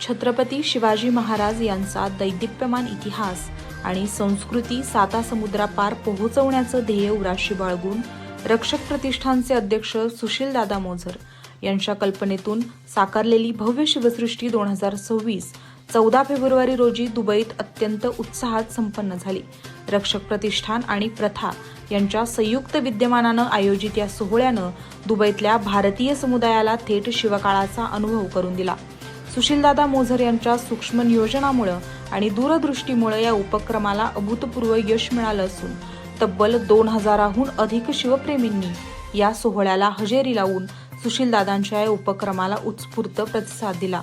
छत्रपती शिवाजी महाराज यांचा दैदिप्यमान इतिहास आणि संस्कृती साता समुद्रापार पोहोचवण्याचं ध्येय उराशी बाळगून रक्षक प्रतिष्ठानचे अध्यक्ष सुशील दादा मोझर यांच्या कल्पनेतून साकारलेली भव्य शिवसृष्टी दोन हजार सव्वीस चौदा फेब्रुवारी रोजी दुबईत अत्यंत उत्साहात संपन्न झाली. रक्षक प्रतिष्ठान आणि प्रथा यांच्या संयुक्त विद्यमानानं आयोजित या सोहळ्यानं दुबईतल्या भारतीय समुदायाला थेट शिवकाळाचा अनुभव करून दिला. सुशीलदादा मोझर यांच्या सूक्ष्म नियोजनामुळं आणि दूरदृष्टीमुळे या उपक्रमाला अभूतपूर्व यश मिळालं असून तब्बल दोन हजाराहून अधिक शिवप्रेमींनी या सोहळ्याला हजेरी लावून सुशीलदादांच्या या उपक्रमाला उत्स्फूर्त प्रतिसाद दिला.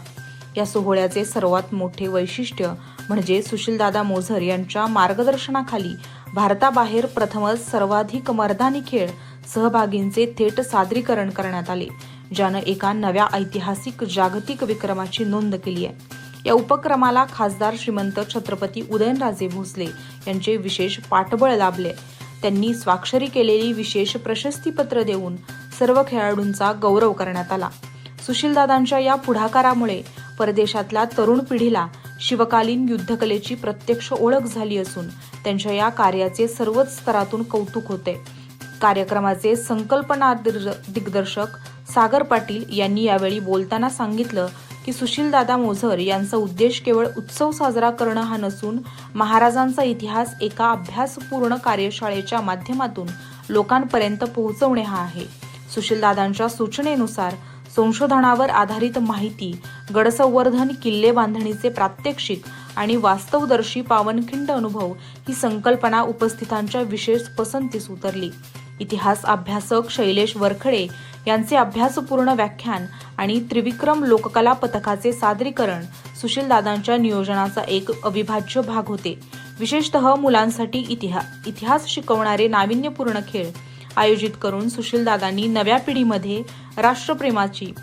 या सोहळ्याचे सर्वात मोठे वैशिष्ट्य म्हणजे सुशीलदादा मोझर यांच्या मार्गदर्शनाखाली भारताबाहेर प्रथमच सर्वाधिक मर्दानी खेळ सहभागींचे थेट सादरीकरण करण्यात आले. ज्यानं एका नव्या ऐतिहासिक जागतिक विक्रमाची नोंद केली आहे. या उपक्रमाला खासदार श्रीमंत छत्रपती उदयनराजे भोसले यांचे विशेष पाठबळ लाभले. त्यांनी स्वाक्षरी केलेली विशेष प्रशस्तीपत्र देऊन सर्व खेळाडूंचा गौरव करण्यात आला. सुशीलदादांच्या या पुढाकारामुळे परदेशातल्या तरुण पिढीला शिवकालीन युद्धकलेची प्रत्यक्ष ओळख झाली असून त्यांच्या या कार्याचे सर्वच स्तरातून कौतुक होते. कार्यक्रमाचे संकल्पना दिग्दर्शक सागर पाटील यांनी यावेळी बोलताना सांगितलं की सुशीलदादा मोझर यांचा उद्देश केवळ उत्सव साजरा करणं हा नसून महाराजांचा इतिहास एका अभ्यासपूर्ण कार्यशाळेच्या माध्यमातून लोकांपर्यंत पोहोचवणे हा आहे. सुशीलदादांच्या सूचनेनुसार संशोधनावर आधारित माहिती गडसंवर्धन किल्ले बांधणीचे प्रात्यक्षिक आणि वास्तवदर्शी पावनखिंड अनुभव ही संकल्पना उपस्थितांच्या विशेष पसंतीस उतरली. इतिहास अभ्यासक शैलेश वरखडे यांचे अभ्यासपूर्ण व्याख्यान आणि त्रिविक्रम लोककला पथकाचे सादरीकरण सुशीलदादांच्या नियोजनाचा एक अविभाज्य भाग होते. विशेषतः मुलांसाठी इतिहा इतिहास शिकवणारे नाविन्यपूर्ण खेळ आयोजित करून सुशीलदादांनी नव्या पिढीमध्ये राष्ट्रप्रेमाची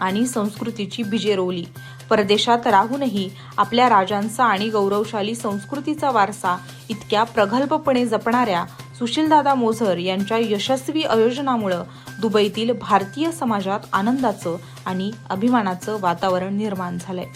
आणि संस्कृतीची बीजे रोवली. परदेशात राहूनही आपल्या राजांचा आणि गौरवशाली संस्कृतीचा वारसा इतक्या प्रगल्भपणे जपणाऱ्या सुशीलदादा मोझर यांच्या यशस्वी आयोजनामुळं दुबईतील भारतीय समाजात आनंदाचं आणि अभिमानाचं वातावरण निर्माण झालंय.